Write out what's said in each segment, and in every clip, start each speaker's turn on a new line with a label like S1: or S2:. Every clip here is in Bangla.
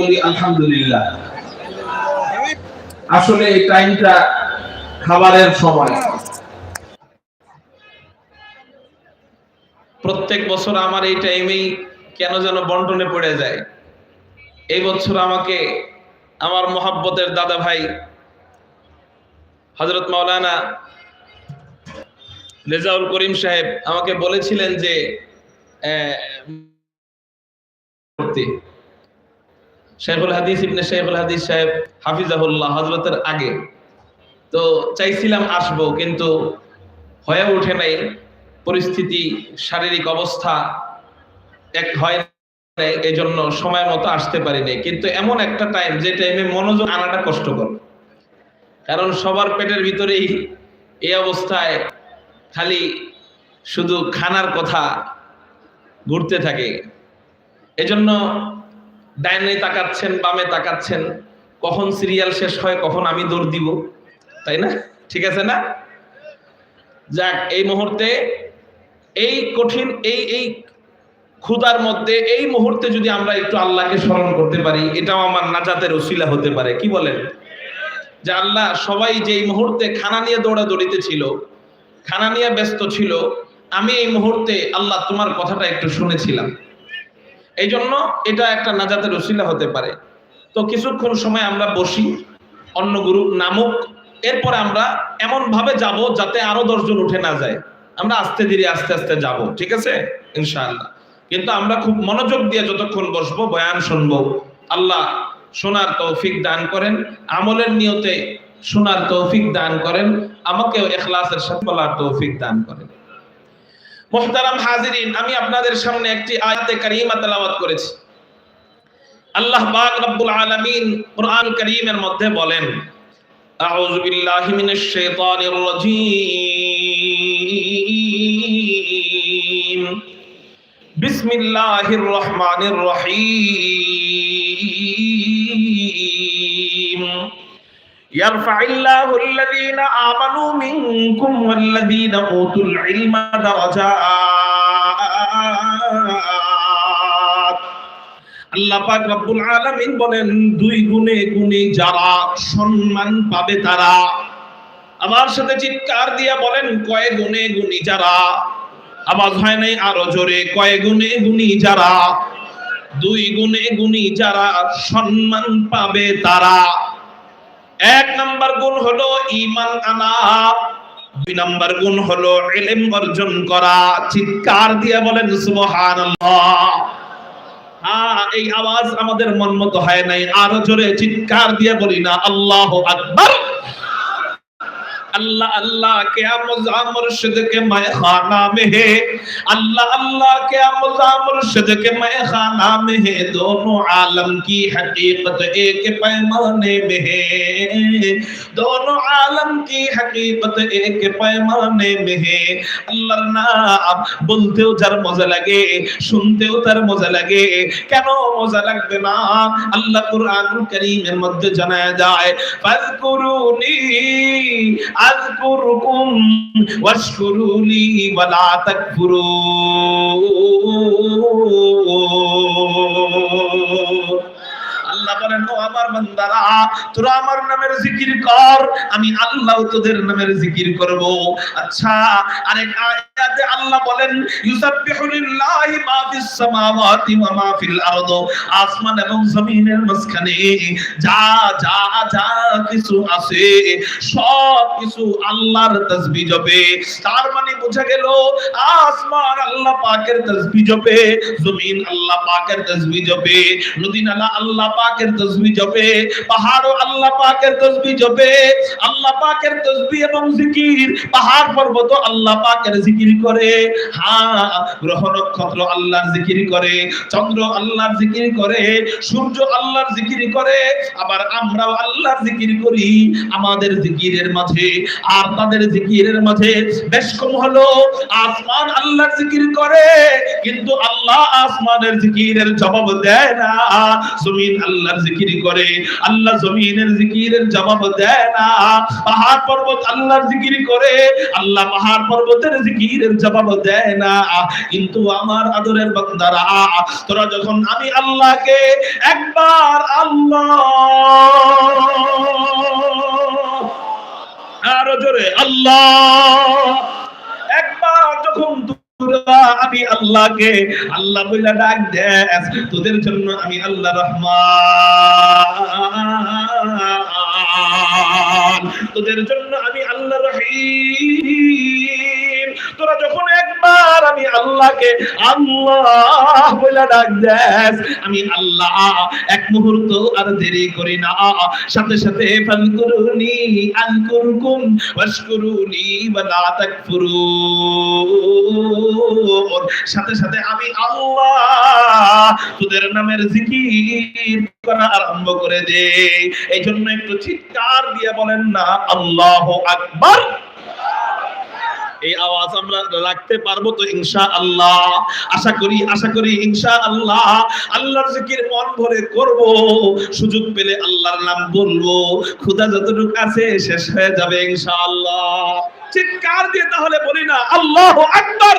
S1: বলি, আলহামদুলিল্লাহ। আসলে এই টাইমটা খাবারের সময়। প্রত্যেক বছর আমার এই টাইমেই কেন যেন বন্টনে পড়ে যায়। এই বছর আমাকে আমার মোহাব্বতের দাদা ভাই হজরত মাওলানা রেজাউল করিম সাহেব, আমাকে বলেছিলেন যে করতে শেখুল হাদিস ইবনে শেখুল হাদিস সাহেব হাফিজাহুল্লাহ হজরতের আগে। তো চাইছিলাম আসব, কিন্তু হয়ে ওঠে নাই। পরিস্থিতি, শারীরিক অবস্থা এক হয় এই জন্য সময় মতো আসতে পারি নাই। কিন্তু এমন একটা টাইম যে টাইমে মনোযোগ আনাটা কষ্টকর। কারণ সবার পেটের ভিতরেই এই অবস্থায় খালি শুধু খানার কথা ঘুরতে থাকে। এজন্য ডাইনে তাকাচ্ছেন, বামে তাকাচ্ছেন, কখন সিরিয়াল শেষ হয়, কখন আমি দৌড় দিব, তাই না? ঠিক আছে না? যাক, এই মুহূর্তে, এই কঠিন, এই এই ক্ষুধার মধ্যে, এই মুহূর্তে যদি আমরা একটু আল্লাহকে স্মরণ করতে পারি, এটাও আমার নাজাতের ওসিলা হতে পারে, কি বলেন? যে আল্লাহ সবাই যে এই মুহূর্তে খানা নিয়ে দৌড়াদৌড়িতে ছিল, খানা নিয়ে ব্যস্ত ছিল, আমি এই মুহূর্তে আল্লাহ তোমার কথাটা একটু শুনেছিলাম। এই জন্য এটা একটা নাজাতের ওসিলা হতে পারে। তো কিছুক্ষণ সময় আমরা বসি অন্য গুরু নামুক, এরপরে আমরা এমন ভাবে যাব যাতে আরও দশজন উঠে না যায়। আমরা আস্তে ধীরে আস্তে আস্তে যাব, ঠিক আছে? ইনশাআল্লাহ। কিন্তু আমরা খুব মনোযোগ দিয়ে যতক্ষণ বসবো, বয়ান শুনব। আল্লাহ শোনার তৌফিক দান করেন, আমলের নিয়তে শোনার তৌফিক দান করেন, আমাকেও এখলাসের সাথে বলার তৌফিক দান করেন। মোহতারাম হাজিরিন, আমি আপনাদের সামনে একটি আয়াতে কারিমা তেলাওয়াত করেছি। আল্লাহ পাক রব্বুল আলামিন কোরআন কারীমের মধ্যে বলেন, আউযু বিল্লাহি মিনাশ শাইতানির রাজীম। বিসমিল্লাহির রহমানির রহিম। يرفع الله الذين آمنوا منكم والذين أوتوا العلم درجات আল্লাহ পাক রব্বুল আলামিন বলেন দুই গুণে গুণী যারা সম্মান পাবে তারা আমার সাথে চিৎকার দিয়া বলেন কয় গুণে গুণী যারা আওয়াজ হয় নাই আরো জোরে কয় গুণে গুণী যারা দুই গুণে গুণী যারা সম্মান পাবে তারা এক নাম্বার গুণ হলো ইমান আনা, দুই নাম্বার গুণ হলো এলেম অর্জন করা, চিৎকার দিয়ে বলেন, সুবহানাল্লাহ। হ্যাঁ এই আওয়াজ আমাদের মন মতো হয় নাই, আরও জোরে চিৎকার দিয়ে বলি না, আল্লাহ আকবার। اللہ اللہ کیا مزا مرشد کے میں خانہ میں ہے اللہ اللہ کیا مزا مرشد کے میں خانہ میں ہے دونوں عالم کی حقیقت ایک پیمانے میں ہے دونوں عالم کی حقیقت ایک پیمانے میں ہے اللہ নাম বলতেও যার মজা লাগে শুনতেও তার মজা লাগে কেন মজা লাগবে না আল্লাহ কোরআন করিমের মধ্যে জানা যায় ফাজকুরুনি আযকুরুকুম ওয়াশকুরুলি ওয়ালা তাকফুরুন আমার বান্দারা, তোরা আমার নামের জিকির কর, আমি আল্লাহ তোদের নামের জিকির করব। আচ্ছা আরেক আয়াতে আল্লাহ বলেন, ইউসাববিহু মা ফিস সামাওয়াতি ওয়া মা ফিল আরদ। আসমান এবং জমিনের মাঝখানে যা যা যা কিছু আছে, সব কিছু আল্লাহর তাসবিহ জপে। তার মানে বোঝা গেল, আসমান আল্লাহ পাকের তাসবিহ জপে, জমিন আল্লাহ পাকের তাসবিহ জপে, নদী নালা আল্লাহ পাকের তসবিহ জপে। পাহাড়ও আল্লাহ পাকের তসবিহ জপে। আল্লাহ পাকের তসবিহ এবং জিকির, পাহাড় পর্বত আল্লাহ পাকের জিকির করে। হ্যাঁ গ্রহ নক্ষত্র আল্লাহর জিকির করে, চন্দ্র আল্লাহর জিকির করে, সূর্য আল্লাহর জিকির করে, আবার আমরাও আল্লাহর জিকির করি আমাদের জিকিরের মাঝে। আর তাদের জিকিরের মাঝে বেশ কম হলো, আসমান আল্লাহর জিকির করে, কিন্তু আল্লাহ আসমানের জিকিরের জবাব দেয় না। জমিন আল্লাহর জিকির করে। করে আল্লাহ জমিনের জিকিরের জবাব দেয় না। পাহাড় পর্বত আল্লাহর জিকির করে, আল্লাহ পাহাড় পর্বতের জিকিরের জবাব দেয় না। কিন্তু আমার আদরের বান্দারা, তোরা যখন আমি আল্লাহকে একবার আল্লাহ আরও জোরে, আল্লাহ। একবার যখন আমি আল্লাহকে, আল্লাহ বইলা ডাক দেস তোদের জন্য আমি আল্লাহ রহমান। তোদের জন্য আমি আল্লাহ রহিম। তোরা যখন একবার আমি আল্লাহকে আল্লাহ বইলা ডাক দেস, আমি আল্লাহ এক মুহূর্ত আর দেরি করি না। সাথে সাথে ফানকুরুনি আনকুরকুম ওয়াশকুরুনি ওয়ালা তাকফুরুন। সাথে সাথে আমি আল্লাহ তোদের নামের জিকির করা আরম্ভ করে দে এই জন্য একটু চিৎকার দিয়ে বলেন না, আল্লাহু আকবার। এই আওয়াজ আমরা রাখতে পারব তো ইনশা আল্লাহ আশা করি আশা করি ইনশা আল্লাহ আল্লাহর জিকির মন ভরে করব। সুযোগ পেলে আল্লাহর নাম বলব। ক্ষুধা যতটুকু আছে শেষ হয়ে যাবে ইনশা আল্লাহ চিৎকার দিয়ে তাহলে বলি না, আল্লাহ আকবার।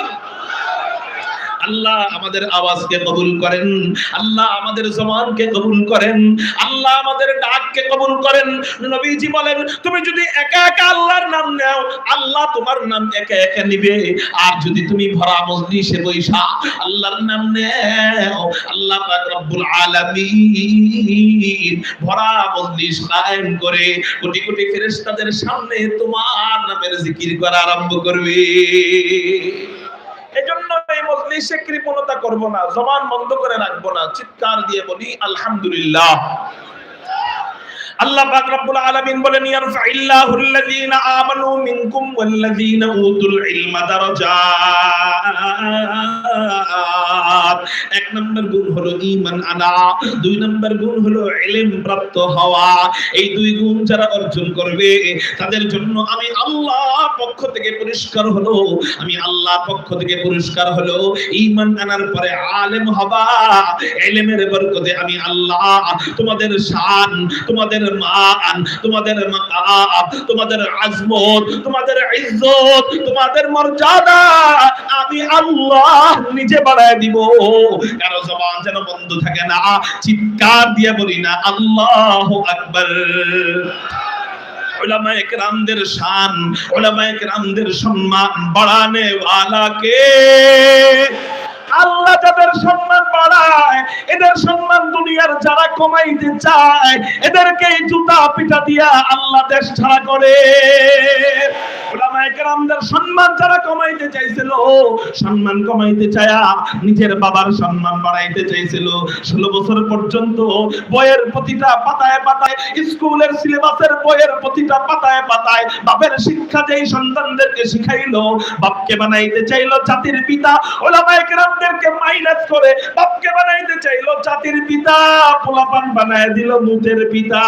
S1: আল্লাহ আমাদের আওয়াজকে কবুল করেন, আল্লাহ আমাদের জমানকে কবুল করেন, আল্লাহ আমাদের ডাককে কবুল করেন। নবীজি বলেন, তুমি যদি একা একা আল্লাহর নাম নাও, আল্লাহ তোমার নাম একা একা নিবে। আর যদি তুমি ভরা মজলিসে বৈশা আল্লাহর নাম নাও, আল্লাহ পাক রব্বুল আলামিন ভরা মজলিস কায়েম করে কোটি কোটি ফেরেশতাদের সামনে তোমার নামের জিকির করা আরম্ভ করবে। এজন্য এই মজলিসে কৃপণতা করব না, জবান বন্ধ করে রাখব না, চিৎকার দিয়ে বলি, আলহামদুলিল্লাহ। আল্লাহ পাক রব্বুল আলামিন বলেন, ইয়ারফাইল্লাহু আল্লাযীনা আমানু মিনকুম ওয়াল্লাযীনা উতুল ইলমা দারাজাত। এক নম্বর গুণ হলো ঈমান আনা, দুই নম্বর গুণ হলো ইলম প্রাপ্ত হওয়া। এই দুই গুণ যারা অর্জন করবে, তাদের জন্য আমি আল্লাহ পক্ষ থেকে পুরস্কার হলো, আমি আল্লাহ পক্ষ থেকে পুরস্কার হলো। ঈমান আনার পরে আলেম হবা, ইলমের বরকতে আমি আল্লাহ, তোমাদের শান, তোমাদের মান, তোমাদের তোমাদের আজমত, তোমাদের ইজ্জত, তোমাদের মর্যাদা আমি আল্লাহ নিজে বাড়ায় দিব। কারও জবান যেন বন্ধ থাকে না, চিৎকার দিয়ে বলি না, আল্লাহু আকবার। উলামায়ে কেরামদের শান উলামায়ে কেরামদের সম্মান বাড়ানে ওয়ালা কে আল্লাহ যাদের সম্মান বাড়ায়, এদের সম্মান দুনিয়ার যারা কমাইতে চায়, এদেরকে জুতা পিটা দিয়া আল্লাহ দেশ ছাড়া করে। সম্মান যারা কমাইতে চাইছিল, সম্মান কমাইতে চায়া নিজের বাবার সম্মান বাড়াইতে চাইছিল। ষোলো বছর পর্যন্ত বইয়ের প্রতিটা পাতায় পাতায়, স্কুলের সিলেবাসের বইয়ের প্রতিটা পাতায় পাতায় বাপের শিক্ষা যেই সন্তানদেরকে শিখাইলো, বাপকে বানাইতে চাইলো জাতির পিতা। ওলামায়ে কেরামদেরকে মাইনাস করে, বাপকে বানাইতে চাইলো জাতির পিতা, পোলাপান বানায় দিল মুতের পিতা।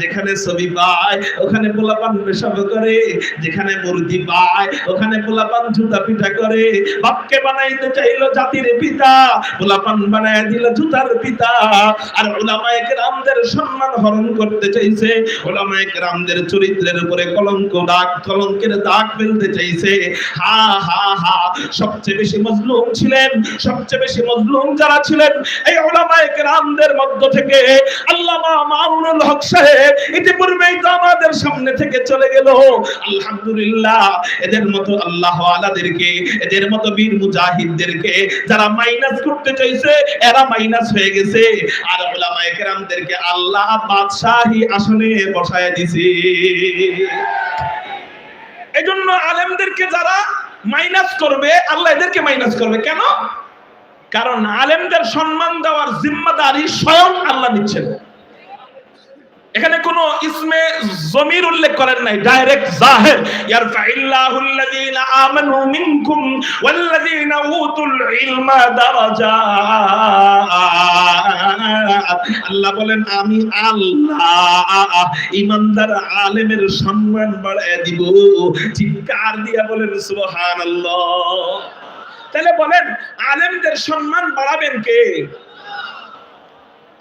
S1: যেখানে ছবি পায়, ওখানে পোলাপান পেশাব করে, যেখানে মুরগি পায়, ওখানে পোলাপান জুতা পিঠা করে। বাপকে বানাইতে চাইলো জাতির পিতা, পোলাপান বানায় দিল জুতার পিতা। আর ওলামায়ে কেরামদের সম্মান হরণ করতে চাইছে, ওলামায়ে কেরামদের চরিত্রের উপরে কলঙ্ক দাগ, কলঙ্কের দাগ ফেলতে চাইছে। হা হা হা, সবচেয়ে বেশি মজলুম ছিলেন, সবচেয়ে বেশি মজলুম যারা ছিলেন, এই ওলামায়ে কেরামদের মধ্য থেকে আল্লামা মামুনুল হক সাহেব ইতিপূর্বেই তো আমাদের সামনে থেকে চলে গেল। আলহামদুলিল্লাহ, এদের মতো আল্লাহ আলাদেরকে, এদের মতো বীর মুজাহিদদেরকে যারা মাইনাস করতে চাইছে, এরা মাইনাস হয়ে গেছে। আর ওলামায়ে কেরামদেরকে আল্লাহ বাদশাহী আসনে বসায় দিছে। এজন্য আলেমদেরকে যারা মাইনাস করবে, আল্লাহ এদেরকে মাইনাস করবে। কেন? কারণ আলেমদের সম্মান দেওয়ার জিম্মাদারি স্বয়ং আল্লাহ নিচ্ছেন। এখানে কোন ইসমে জমির উল্লেখ করেন নাই ডাইরেক্ট জাহের। ইয়ারফাইল্লাহু আল্লাযীনা আমানু মিনকুম ওয়াল্লাযীনা উতুল ইলমা দারাজাত আল্লাহ বলেন, আমি আল্লাহ, ইমানদার আলেমের সম্মান বাড়ায় দিব। চিৎকার দিয়া বলেন, সুবহানাল্লাহ। তাহলে বলেন, আলেমদের সম্মান বাড়াবেন কে?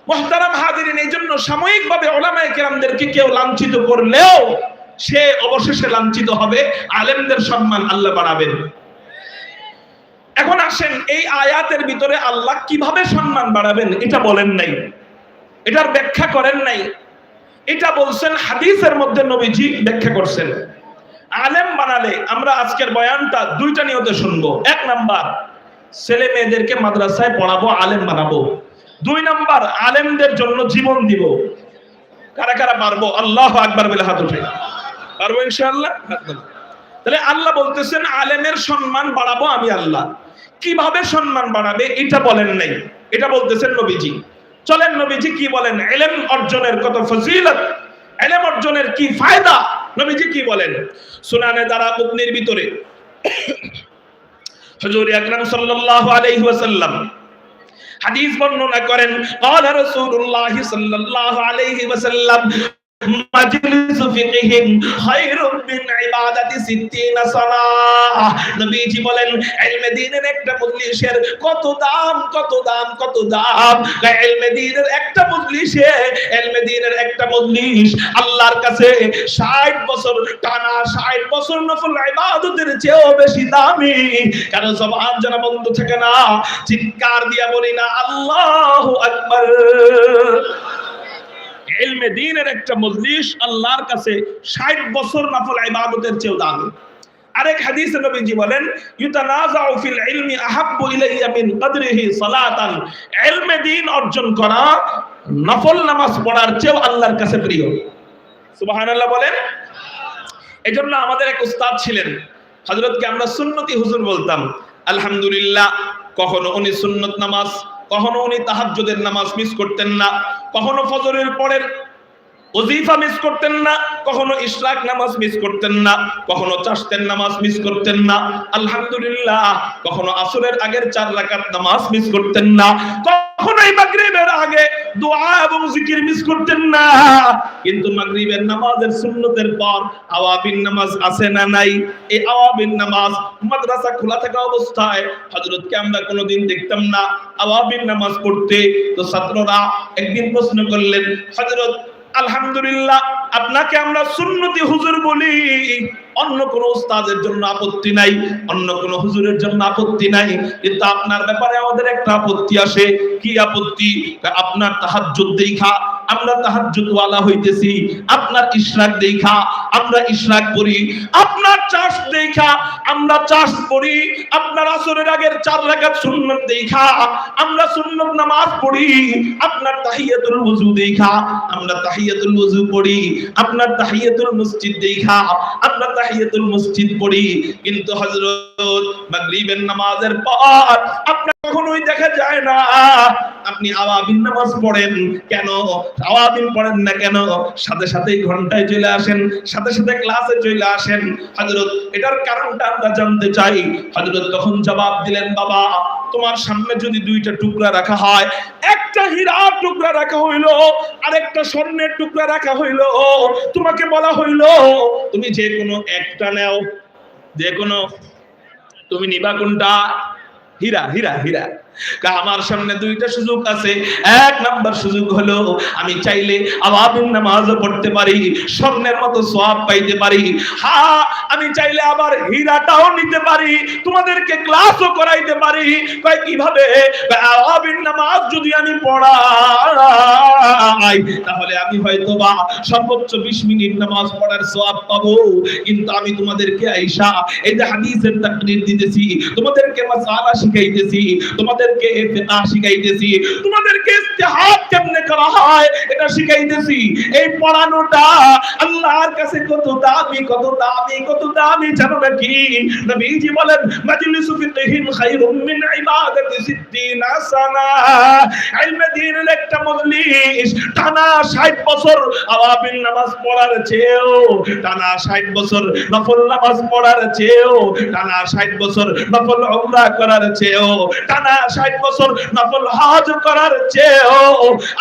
S1: মোহতারাম হাজিরিন, এই জন্য সাময়িকভাবে ওলামায়ে কেরামদেরকে কেউ লাঞ্ছিত করলেও সে অবশেষে লাঞ্ছিত হবে। আলেমদের সম্মান আল্লাহ বাড়াবেন। এখন আসেন, এই আয়াতের ভিতরে আল্লাহ কীভাবে সম্মান বাড়াবেন এটা বলেন নাই। এটার ব্যাখ্যা করেন নাই। এটা বলছেন হাদিসের মধ্যে নবীজি ব্যাখ্যা করছেন। আলেম বানালে আমরা আজকের বয়ানটা দুইটা নিয়তে শুনব। এক নাম্বার, ছেলে মেয়েদেরকে মাদ্রাসায় পড়াবো, আলেম বানাবো। দুই নাম্বার আলেমদের জন্য জীবন দিব। কারা কারা পারব? আল্লাহ আকবার বলে হাত উঠে। পারব ইনশাআল্লাহ? তাহলে আল্লাহ বলতেছেন, আলেমের সম্মান বাড়াবো আমি আল্লাহ। কীভাবে সম্মান বাড়াবে? এটা বলেন নাই। এটা বলতেছেন নবীজি। চলেন নবীজি কি বলেন? এলেম অর্জনের কত ফজিলত, এলেম অর্জনের কি ফায়দা? নবীজি কি বলেন? সুনানে দ্বারা মুগ্নির ভিতরে। হুজুর আকরাম সাল্লাল্লাহু আলাইহি ওয়াসাল্লাম হাদিস বর্ণনা করেন قال رسول الله صلى الله عليه وسلم কত দাম কত দাম, কত একটা একটা আল্লাহর কাছে 60 বছর, টানা 60 বছর নফল ইবাদতের চেয়েও বেশি দামি। কারণ সব যারা বন্ধ থাকে না? চিৎকার দিয়া বলি না, আল্লাহ আকবর। ইলমে দ্বীনের একটা মজলিস আল্লাহর কাছে 60 বছর নফল ইবাদতের চেয়েও দামি। আরেক হাদিসে নবীজি বলেন ইউতানাজাউ ফিল ইলমি আহাব্বু ইলাইয়া মিন কদরিহি সালাতান। ইলমে দ্বীন অর্জন করা নফল নামাজ পড়ার চেয়েও আল্লাহর কাছে প্রিয়। সুবহানাল্লাহ বলেন। এজন্য আমাদের এক উস্তাদ ছিলেন, হযরতকে আমরা সুন্নতি হুজুর বলতাম। আলহামদুলিল্লাহ, কখনো উনি সুন্নত নামাজ কখনো উনি তাহাজ্জুদের নামাজ মিস করতেন না। কখনো ফজরের পরের ওজিফা মিস করতেন না, কখনো ইশরাক নামাজ মিস করতেন না, কখনো চাষতের নামাজ মিস করতেন না, আলহামদুলিল্লাহ, কখনো আসরের আগের চার রাকাত নামাজ মিস করতেন না, কখনোই মাগরিবের আগে দোয়া এবং জিকির মিস করতেন না, কিন্তু মাগরিবের নামাজের সুন্নতের পর আওয়াবিন নামাজ আছে না নাই? এই আওয়াবিন নামাজ মাদ্রাসা খোলা থাকা অবস্থায় হযরতকে আমরা কোনোদিন দেখতাম না। আওয়াবিন নামাজ পড়তে তো ছাত্ররা একদিন প্রশ্ন করলেন, হযরত আলহামদুলিল্লাহ, আপনাকে আমরা সুন্নতি হুজুর বলি। অন্য কোন উস্তাদের জন্য আপত্তি নাই, অন্য কোন হুজুরের জন্য আপত্তি নাই। কিন্তু আপনার ব্যাপারে আমাদের একটা আপত্তি আসে। কি আপত্তি? আপনার তাহাজ্জুদ দেখা আমরা তাহাজ্জুদ ওয়ালা হইতেছি, আপনার ইশরাক দেখা, আমরা ইশরাক করি আপনার চাষ দেখা, আমরা চাষ করি আপনার আসরের আগের চার রাকাত সুন্নাত দেখা, আমরা সুন্নাত নামাজ পড়ি, আপনার তাহিয়াতুল ওযু দেখা, আমরা তাহিয়াতুল ওযু পড়ি, আপনার তাহিয়াতুল মসজিদ দেখা, আমরা তাহিয়াতুল মসজিদ পড়ি, কিন্তু হযরত মাগরিবের নামাজের পর আপনার কখনোই দেখা যায় না। আপনি আওয়াবিন নামাজ পড়েন কেন? আওয়াবিন পড়েন না কেন? সাথে সাথেই ঘন্টায় চলে আসেন, সাথে সাথে ক্লাসে চলে আসেন। হযরত, এটার কারণটা আমরা জানতে চাই। হযরত তখন জবাব দিলেন, বাবা, তোমার সামনে যদি দুইটা টুকরা রাখা হয়, একটা হীরার টুকরা রাখা হইল, আরেকটা স্বর্ণের টুকরা রাখা হইল, তোমাকে বলা হইল, তুমি যে কোনো একটা নাও, যে কোনো, তুমি নিবা কোনটা? হীরা হীরা হীরা। আমার সামনে দুইটা সুযোগ আছে। এক নাম্বার সুযোগ হলো, আমি চাইলে আওয়াবিন নামাজ পড়তে পারি, স্বর্ণের মতো সওয়াব পাইতে পারি। হ্যাঁ আমি চাইলে আবার হীরাটাও নিতে পারি, তোমাদেরকে ক্লাসও করাইতে পারি। কয়, কীভাবে? আওয়াবিন নামাজ যদি আমি পড়াই, তাহলে আমি হয়তো বা সর্বোচ্চ 20 মিনিট নামাজ পড়ার সওয়াব পাবো। কিন্তু আমি তোমাদেরকে আয়েশা এই যে হাদিসের তাকরীর দিতেছি, তোমাদেরকে মাসালা শিখাইতেছি তোমাদেরকে ফিকহ শিখাইতেছি। তোমাদেরকে ইস্তিহাদ কেমনে করা হয় এটা শিখাইতেছি। এই পড়ানোটা আল্লাহর কাছে কত দামি কত দামি কত দামি জানো নাকি? নবীজি বলেন, মাজলিসু ফিকহিন খায়রুম মিন ইবাদাতি সিদ্দিনা সানা ইলমে দ্বীনের একটা মজলিস টানা 60 বছর আওয়াবিন নামাজ পড়ার চেয়েও, টানা 60 বছর নফল নামাজ পড়ার চেয়েও, টানা 60 বছর নফল উমরা করার চেয়েও, টানা 60 বছর নফল হজ করার চেয়েও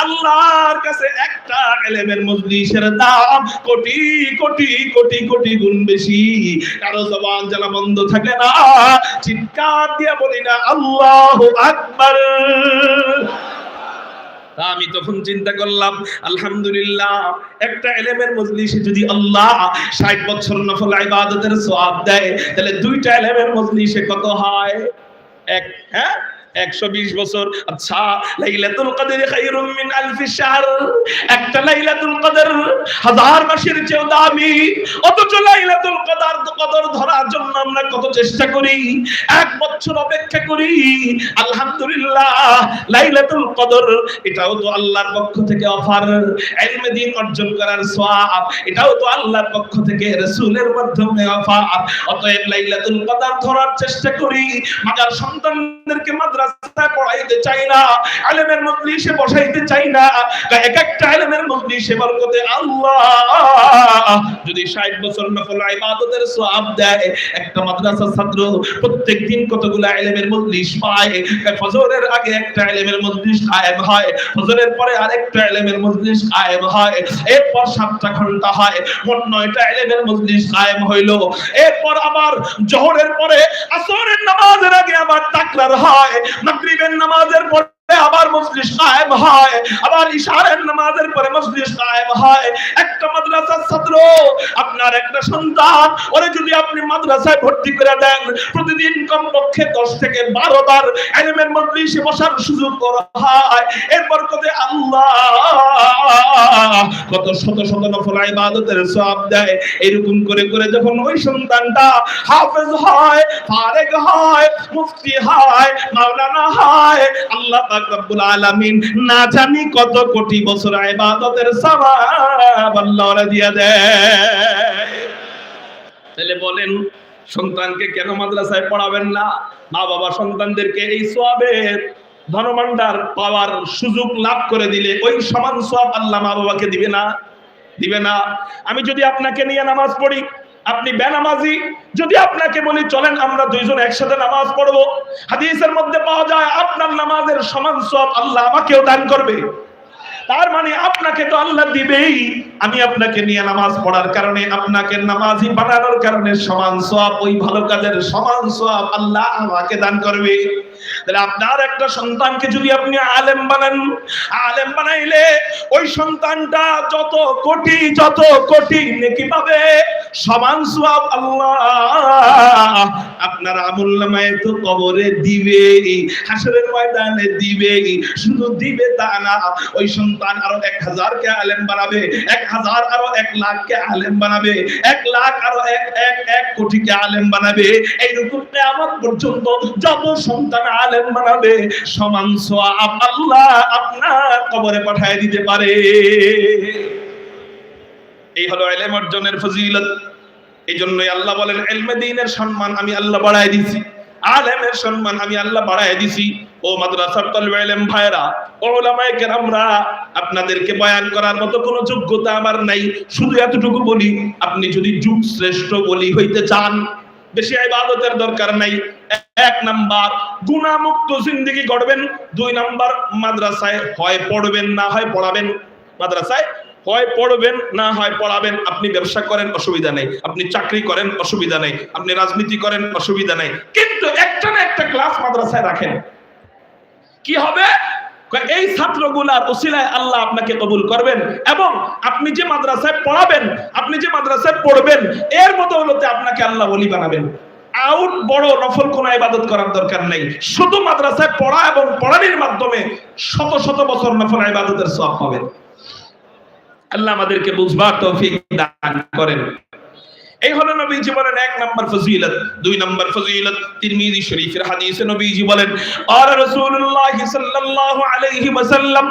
S1: আল্লাহর কাছে একটা ইলমের মজলিসের দাম কোটি কোটি কোটি কোটি গুণ বেশি। কারও জবান জ্বালা বন্ধ থাকে না। চিৎকার দিয়ে বলি না, আল্লাহু আকবার। আমি তখন চিন্তা করলাম, আলহামদুলিল্লাহ, একটা এলেমের মজলিসে যদি আল্লাহ ষাট বছর নফল ইবাদতের সওয়াব দেয়, তাহলে দুইটা এলেমের মজলিসে কত হয়? এক হ্যাঁ? একশো বিশ বছর। আচ্ছা লাইলাতুল মিন শাহর। একটা লাইলাতুল হাজার মাসের চেয়েও দামি। অথচ লাইলাতুল কদর ধরার জন্য আমরা কত চেষ্টা করি, এক বছর অপেক্ষা করি। আলহামদুলিল্লাহ, লাইলাতুল কদর, এটাও তো আল্লাহর পক্ষ থেকে অফার। ইলমে অর্জন করার সওয়াব, এটাও তো আল্লাহর পক্ষ থেকে রাসূলের মাধ্যমে অফার। অতএব লাইলাতুল কদর ধরার চেষ্টা করি, মাগার সন্তানদেরকে মাদ্রাসায় পড়াইতে চাই না, আলেমের মজলিসে বসাইতে চাই না এক একটা আলেমের মজলিসে বরকতে আল্লাহ যদি 60 বছর ইবাদতের দেয়, একটা মাদ্রাসার ছাত্র প্রত্যেকদিন কতগুলো ইলমের মজলিস পায়? ফজরের আগে একটা কায়েম হয়, ফজরের পরে আরেকটা কায়েম হয়, এরপর সাতটা ঘণ্টা হয়, মোট নয়টা ইলমের মজলিস কায়েম হইল। এরপর আবার জোহরের পরে আসরের নামাজের আগে আবার তাকরার হয়, মাগরিবের নামাজের পরে আবার মজলিস কায়েম হয়, আবার ইশারের নামাজের পরে মজলিস কায়েম হয়। একটা মাদ্রাসার ছাত্র, আপনার একটা সন্তান, ওরে যদি আপনি মাদ্রাসায় ভর্তি করে দেন, প্রতিদিন কমপক্ষে 10 থেকে 12 বার ইলমের মজলিসে বসার সুযোগ করা হয়। এরপর কত আল্লাহ কত শত শত নফল ইবাদতের সওয়াব দেয়। এরকম করে করে যখন ওই সন্তানটা হাফেজ হয়, ফারেক হয়, মুফতি হয়, মাওলানা হয়, আল্লাহ রব্বুল আলামিন না জানি কত কোটি বছর ইবাদতের সওয়াব আল্লাহ দিয়া তাহলে বলেন, সন্তানকে কেন মাদ্রাসায় পড়াবেন না? মা বাবা সন্তানদেরকে এই সওয়াবের ধনভাণ্ডার পাওয়ার সুযোগ লাভ করে দিলে ওই সমান সওয়াব আল্লাহ মা বাবাকে দিবে না? দিবে না। আমি যদি আপনাকে নিয়ে নামাজ পড়ি আপনি বেনামাজি, যদি আপনাকে বলি, চলেন আমরা দুইজন একসাথে নামাজ পড়ব। হাদিসের মধ্যে পাওয়া যায়, আপনার নামাজের সমান সব আল্লাহ আমাকেও দান করবে। তার মানে আপনাকে তো আল্লাহ দিবেই। আমি আপনাকে নিয়ে নামাজ পড়ার কারণে, আপনাকে নামাজি বানানোর কারণে সমান সওয়াব, ওই ভালো কাজের সমান সওয়াব আল্লাহ আমাকে দান করবে। তাহলে আপনার একটা সন্তানকে যদি আপনি আলেম বানান, আলেম বানাইলে ওই সন্তানটা যত কোটি যত কোটি নেকি পাবে, সমান সওয়াব আল্লাহ। আপনার আমল নামায় তো কবরে দিবে হাসরের ময়দানে দিবে শুধু দিবে তা না, ওই সন্তান আরও এক হাজার কে আলেম বানাবে, এক হাজার আরও এক লাখ কে আলেম বানাবে, এক লাখ আরও এক এক এক কোটি কে আলেম বানাবে, এইরকম আমার পর্যন্ত যত সন্তান আলেম বানাবে, সমান সোয়াব আল্লাহ আপনার কবরে পাঠায় দিতে পারে। এই হলো আলেম অর্জনের ফজিলত। এই জন্যই আল্লাহ বলেন, এলমে দিনের সম্মান আমি আল্লাহ বাড়ায় দিছি। আলেমের সম্মান আমি আল্লাহ বাড়ায় দিছি। ও মাদ্রাসার তলবে এলেম ভাইরা ও ওলামায়ে কেরামরা, আপনাদেরকে বয়ান করার মতো কোনো যোগ্যতা আমার নাই। শুধু এতটুকু বলি, আপনি যদি যুগ শ্রেষ্ঠ বলি হইতে চান, বেশি ইবাদতের দরকার নাই। এক নাম্বার গুনাহমুক্ত জিন্দেগি গড়বেন। দুই নাম্বার, মাদ্রাসায় হয় পড়বেন না হয় পড়াবেন। মাদ্রাসায় হয় পড়বেন, না হয় পড়াবেন, আপনি ব্যবসা করেন, অসুবিধা নেই। আপনি চাকরি করেন, অসুবিধা নেই। আপনি রাজনীতি করেন, অসুবিধা নেই। কিন্তু একটা না একটা ক্লাস মাদ্রাসায় রাখেন। কি হবে? এই ছাত্রগুলার ওসিলায় আল্লাহ আপনাকে কবুল করবেন এবং আপনি যে মাদ্রাসায় পড়াবেন, আপনি যে মাদ্রাসায় পড়বেন, এর মতো বদৌলতে আপনাকে আল্লাহ ওলি বানাবেন। আউট, বড়, নফল কোন ইবাদত করার দরকার নেই। শুধু মাদ্রাসায় পড়া এবং পড়ানির মাধ্যমে শত শত বছর নফল ইবাদতের সব পাবেন। আল্লাহ আমাদেরকে বুঝবার তৌফিক দান করেন। এই হলো নবীজি বলেন, এক নাম্বার ফজিলত। দুই নাম্বার ফজিলত, তিরমিজি শরীফের হাদিসে নবীজি বলেন আর রাসূলুল্লাহ সাল্লাল্লাহু আলাইহি ওয়াসাল্লাম,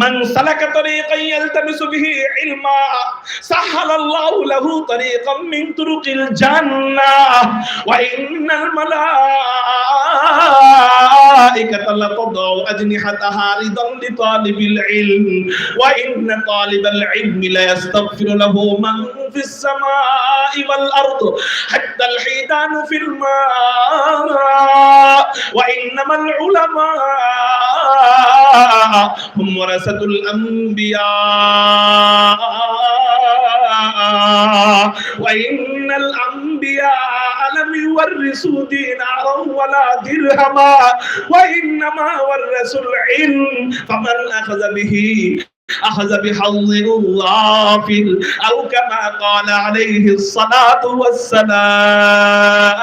S1: মান সালাকা তরিকান ইয়ালতামিসু বিহি ইলমা, সাহালাল্লাহু লাহু তরিকাম মিন তুরুকিল জান্নাহ, ওয়া ইন্নাল মালাইকাতা লাতাদউ আজনিহাতাহা রিদান লিতালিবিল ইলম, ওয়া ইন্না তালিবাল ইলমি লা ইয়াস্তাগফিরু লাহু মান ফিস সামাই والأرض حتى الحيتان في الماء وإنما العلماء هم ورثة الأنبياء. وإن الأنبياء لم
S2: يورثوا دينارا ولا درهما وإنما ورثوا العلم فمن أخذ به أخذ بحظ غافل أو كما قال عليه الصلاة والسلام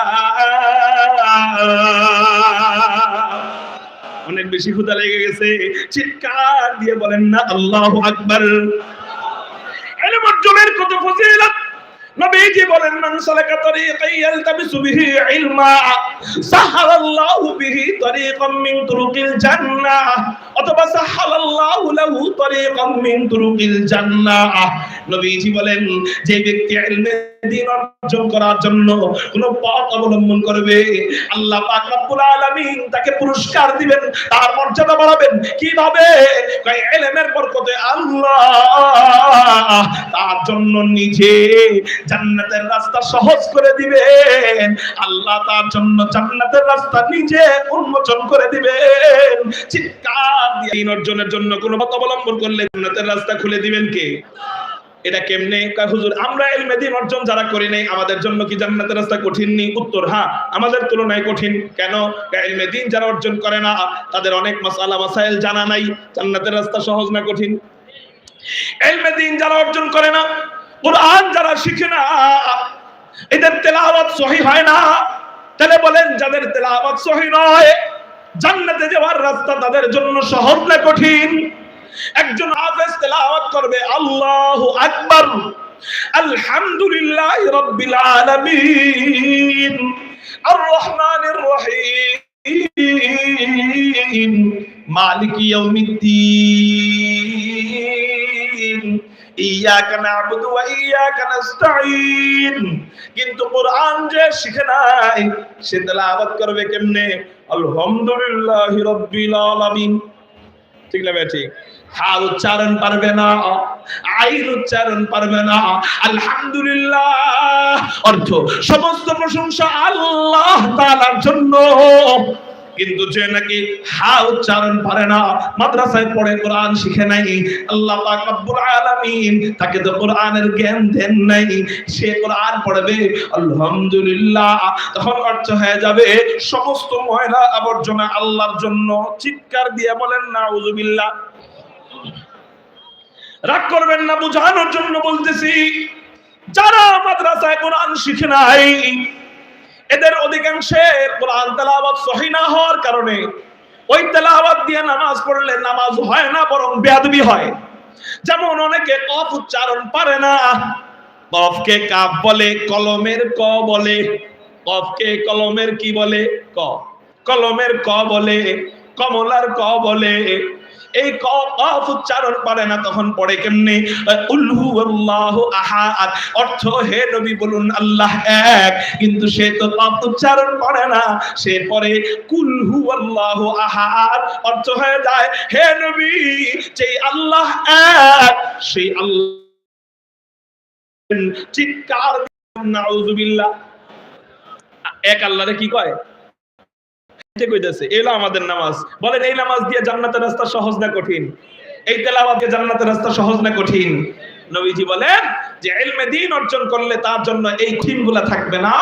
S2: অনেক বেশি ক্ষুধা লেগে গেছে চিৎকার দিয়ে বলেন না আল্লাহ আকবার এলম অর্জনের কত ফজিলত নবীজি বলেন, মান সালাকা তরিকান ইয়ালতামিসু বিহি ইলমা, সাহালাল্লাহু বিহি তরিকাম মিন তুরুকিল জান্নাহ, অথবা সাহালাল্লাহু লাহু তরিকাম মিন তুরুকিল জান্নাহ। নবীজি বলেন, যে ব্যক্তি ইলমে দ্বীন অর্জন করার জন্য কোন পথ অবলম্বন করবে, আল্লাহ পাক রব্বুল আলামিন তাকে পুরস্কার দিবেন, তার মর্যাদা বাড়াবেন। কীভাবে? কয়, ইলমের বরকতে আল্লাহ তার জন্য নিজে জান্নাতের রাস্তা সহজ করে দিবেন। আল্লাহ তার জন্য জান্নাতের রাস্তা নিজে উন্মোচন করে দিবেন। চিৎকার দিন অর্জনের জন্য কোন পথ অবলম্বন করলে জান্নাতের রাস্তা খুলে দিবেন কে? এটা কেমনে? হুজুর, আমরা ইলমে দিন অর্জন যারা করি নাই, আমাদের জন্য কি জান্নাতের রাস্তা কঠিন নি? উত্তর হ্যাঁ আমাদের তুলনায় কঠিন। কেন? ইলমে দিন যারা অর্জন করে না, তাদের অনেক মাসালা, মাসাইল জানা নাই। জান্নাতের রাস্তা সহজ না কঠিন? ইলমে দিন যারা অর্জন করে না কোরআন যারা শিখে না, এদের তেলাওয়াত সহি হয় না। তাহলে বলেন, যাদের তেলাওয়াত সহি নয়, জান্নাতে যাওয়ার রাস্তা তাদের জন্য সহজ না কঠিন? একজন হাফেজ তেলাওয়াত করবে, আল্লাহু আকবার, আলহামদুলিল্লাহ রাব্বিল আলামিন আর রহমানির রহিম, মালিক ইয়াউমিদ্দিন। ইয়াকা না'বুদু ওয়া ইয়াকা নাস্তাঈন। কিন্তু কোরআন যে শিখে নাই, সে তেলাওয়াত করবে কেমনে? আলহামদুলিল্লাহি রাব্বিল আলামিন। ঠিক না ঠিক হা উচ্চারণ পারবে না, আইন উচ্চারণ পারবে না, আলহামদুলিল্লাহ। অর্থ, সমস্ত প্রশংসা আল্লাহ তাআলার জন্য। কিন্তু যে নাকি হা উচ্চারণ পারে না, মাদ্রাসায় পড়ে কোরআন শিখে নাই, আল্লাহ পাক রব্বুল আলামিন তাকে তো কোরআনের জ্ঞান দেন নাই, সে কোরআন পড়বে, আলহামদুলিল্লাহ। তখন অর্থ হয়ে যাবে, সমস্ত ময়লা আবর্জনা আল্লাহর জন্য চিৎকার দিয়ে বলেন না উজুবিল্লাহ রাগ করবেন না, বোঝানোর জন্য বলতেছি, যারা মাদ্রাসায় কোরআন শিখে নাই এদের অধিকাংশের কোরআন তেলাওয়াত সহি না হওয়ার কারণে ওই তেলাওয়াত দিয়ে নামাজ পড়লে নামাজ হয় না, বরং বেয়াদবি হয়। যেমন অনেকে কফ উচ্চারণ পারে না, কফকে কাপ বলে, কলমের ক বলে, কফকে কলমের কি বলে? ক। কলমের ক বলে, কমলার ক বলে এই কফ উচ্চারণ পারে না, তখন পড়ে কেমনে? উল্হু আল্লাহ আহাদ। অর্থ, হে নবী বলুন, আল্লাহ এক। কিন্তু সে তো কফ উচ্চারণ করে না, সে পরে কুলহু আল্লাহ আহাদ। অর্থ হয়ে যায়, হে নবী যে আল্লাহ এক, সেই আল্লাহ চিৎকার, নাউজুবিল্লাহ। এক আল্লাহরে কি কয়? এলো আমাদের নামাজ। বলেন, এই নামাজ দিয়ে জান্নাতের রাস্তা সহজ না কঠিন? এই তেলাওয়াত দিয়ে জান্নাতের রাস্তা সহজ না কঠিন? নবীজি বলেন যে অর্জন করলে তার জন্য এই থাকবে না।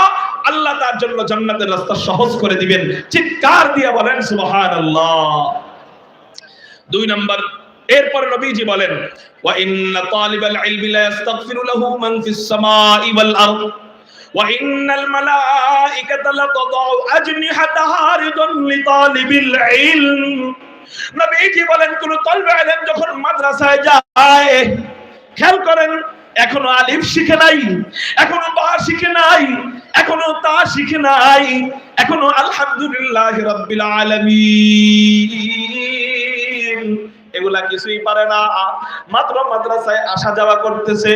S2: আল্লাহ তার জন্য জান্নাতের রাস্তা সহজ করে দিবেন। চিৎকার দিয়ে বলেন, সুবহানাল্লাহ। দুই নাম্বার, এরপর নবীজি বলেন, ওয়া ইন্না তালিবাল ইলমি লা ইস্তাগফিরু লাহু মান ফিস ওয়াল আরদ। ওয়াইন্নাল মালাইকাতা লাতাদাউ আজনিহাতাহা রিদান লিতালিবিল ইলম নবীজি বলেন, কোন তলবে আলেম যখন মাদ্রাসায় যায়, খেয়াল করেন, এখনও আলিফ শিখে নাই, এখনও বা শিখে নাই, এখনও তা শিখে নাই, এখনও আলহামদুলিল্লাহ রাব্বিল আলামিন। এগুলা কিছুই পারে না। মাত্র মাদ্রাসায় আসা যাওয়া করতেছে।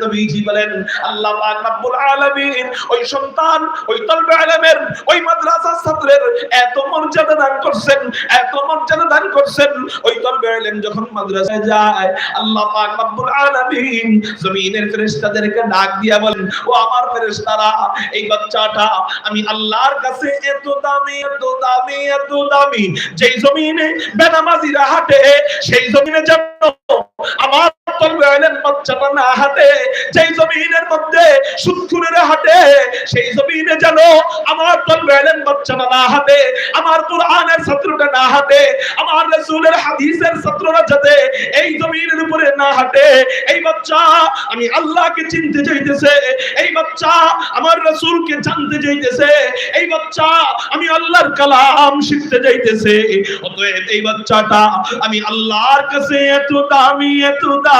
S2: নবীজি বলেন, আল্লাহ পাক রব্বুল আলামিন ওই সন্তান, ওই তলবে আলেমের, ওই মাদ্রাসার ছাত্রের এত মর্যাদা দান করছেন, এত মর্যাদা দান করছেন। ওই তলবে আলেম যখন মাদ্রাসায় যায়, আল্লাহ পাক রব্বুল আলামিন জমিনের ফেরেশতাদেরকে ডাক দিয়া বলেন, ও আমার ফেরেশতারা, এই বাচ্চাটা আমি আল্লাহর কাছে এত দামি এত দামি এত দামি। যেই জমিনে বেনামাজিরা হাঁটে সেই জমিনে যেন আমার এই বাচ্চা আমি আল্লাহকে চিনতে চাইতেছে, এই বাচ্চা আমার রাসূলকে জানতে চাইতেছে, এই বাচ্চা আমি আল্লাহর কালাম শিখতে অতএব এই বাচ্চাটা আমি আল্লাহর কাছে এত দামি এত দামি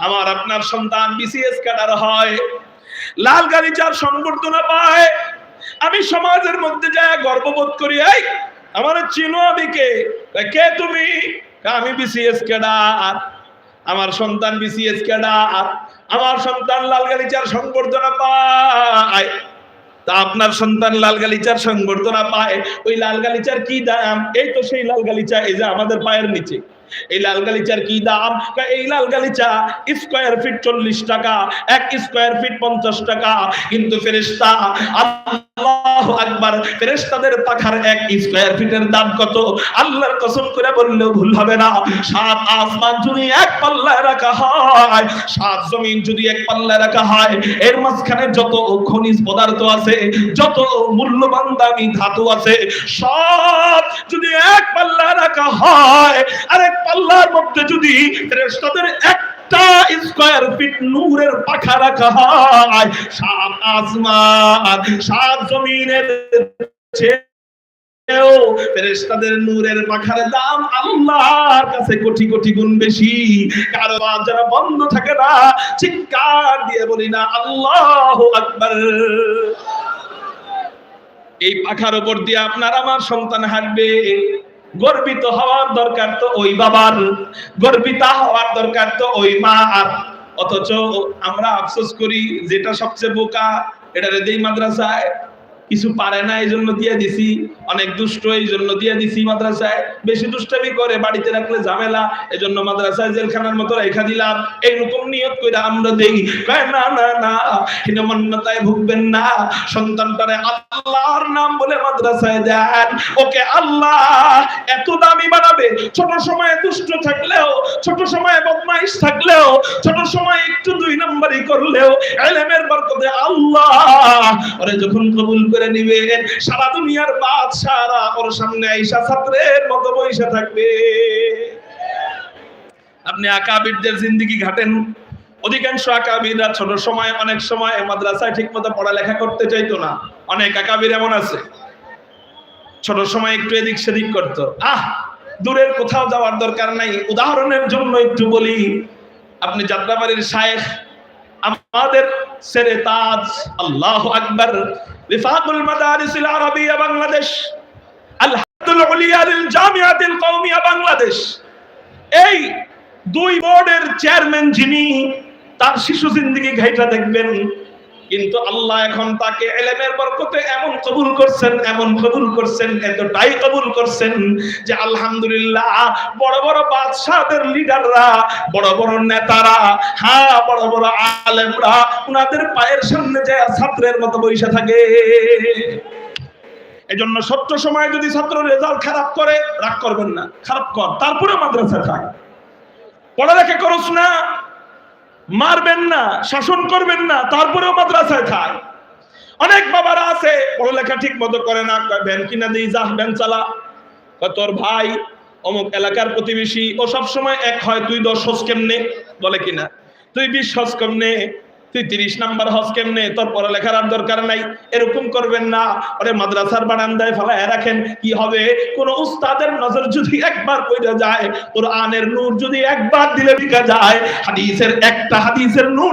S2: আমার আপনার সন্তান বিসিএস ক্যাডার হয়। লাল গালিচার সংবর্ধনা পায়। আমি সমাজের মধ্যে যায় গর্ববোধ করি, এই আমার চিনো আমি কে? কে তুমি? আমি বিসিএস ক্যাডার। আমার সন্তান বিসিএস ক্যাডার। আমার সন্তান লাল গালিচার সংবর্ধনা পায়। তা আপনার সন্তান লাল গালিচার সংবর্ধনা পায়। ওই লাল গালিচার কি দাম? এই তো সেই লাল গালিচা এই যে আমাদের পায়ের নিচে। এই লাল গালিচার কি দাম? এই লাল গালিচা স্কোয়ার ফিট চল্লিশ টাকা, এক স্কোয়ার ফিট পঞ্চাশ টাকা। কিন্তু ফেরেস্তা আল্লাহ ফেরেস্তাদের পাখার এক ফিটের দাম কত? আল্লাহর কসম করে বললেও ভুল হবে না। সাত আসমান যদি এক পাল্লায় রাখা হয়, সাত জমিন যদি এক পাল্লায় রাখা হয়, এর মাঝখানে যত খনিজ পদার্থ আছে, যত মূল্যবান দামি ধাতু আছে, সব যদি এক পাল্লায় রাখা হয়, আর পাল্লার মধ্যে যদি ফেরেশতাদের ফিট নূরের পাখার দাম আল্লাহর কাছে কোটি কোটি গুণ বেশি। কারও যারা বন্ধ থাকে না, চিৎকার দিয়ে বলি না, আল্লাহ আকবার। এই পাখার উপর দিয়ে আপনার আমার সন্তান হাঁটবে। গর্বিত হওয়ার দরকার তো ওই বাবার, গর্বিত হওয়ার দরকার তো ওই মা আর। অথচ আমরা আফসোস করি, যেটা সবচেয়ে বোকা এটা দেই মাদ্রাসায়। কিছু পারে না এই জন্য দিয়ে দিছি। অনেক দুষ্ট এই জন্য দিয়ে দিছি মাদ্রাসায়। বেশি দুষ্টামি করে, বাড়িতে রাখলে ঝামেলা এই জন্য মাদ্রাসায় জেলখানার মতো রেখা দিলাম। এইরকম নিয়ত করে আমরা দেই। না না না হীনমন্যতায় ভুগবেন না। সন্তানটারে আল্লাহর নাম বলে মাদ্রাসায় দেন। ওকে আল্লাহ এত দামি বানাবে। ছোট সময়ে দুষ্ট থাকলেও, ছোট সময়ে বদমাইশ থাকলেও, ছোট সময়ে একটু দুই নম্বরই করলেও, এলেমের বরকতে আল্লাহ ওরে যখন কবুল করে নিবেন। সারা দুনিয়ার বাদশারা ওর সামনে আইসা ছাত্রের মতো বইসা থাকবে। আপনি আকাবিরদের জিন্দিগি ঘাটেন। অধিকাংশ আকাবিররা ছোট সময়, অনেক সময় মাদ্রাসায় ঠিক মতো পড়ালেখা করতে চাইতো না। অনেক আকাবির এমন আছে। ছোট সময় একটু এদিক সেদিক করতো। আহ, দূরের কোথাও যাওয়ার দরকার নাই। উদাহরণের জন্য একটু বলি, আপনি যাত্রাবাড়ির শায়েখ আমাদের সেরে তাজ, আল্লাহ আকবার রিফাকুল মাদারিসিল আরবিয়া বাংলাদেশ আল হাদুল উলিয়া লিল জামিয়াতিল কওমিয়া বাংলাদেশ। এই দুই বোর্ডের চেয়ারম্যান যিনি, তার শিশু জিন্দিগি ঘাইটা দেখবেন কিন্তু আল্লাহ এখন তাকে এলেমের বরকতে এমন কবুল করছেন, এমন কবুল করছেন, এতটাই কবুল করছেন যে আলহামদুলিল্লাহ বড় বড় বাদশাহদের লিডাররা বড় বড় নেতারা হ্যাঁ বড় বড় আলেমরা উনাদের পায়ের সামনে যে ছাত্রের মতো বৈশা থাকে। এজন্য সত্য সময় যদি ছাত্র রেজাল্ট খারাপ করে, রাগ করবেন না, খারাপ কর তারপরে মাদ্রাসা থাক পড়ালেখা করস না মারবেন না, শাসন করবেন না, তারপরেও মাদ্রাসায় থাক। অনেক বাবারা আছে, পড়ালেখা ঠিক মতো করে না ভ্যান কিনা দিই, যা, ভ্যান চালা। তোর ভাই অমুক এলাকার প্রতিবেশী, ও সব সময় এক হয়, তুই দশ হস কেমনে? বলে কিনা, তুই বিশ হস কেমনে? তুই তিরিশ নাম্বার হজ কেমনে? তোর পড়ালেখার আর দরকার নাই। এরকম করবেন না। ওরে মাদ্রাসার বারান্দায় ফেলায় রাখেন। কি হবে? কোন উস্তাদের নজর যদি একবার পড়ে যায়, কোরআনের নূর যদি একবার দিলে বিকা যায়, হাদিসের একটা হাদিসের নূর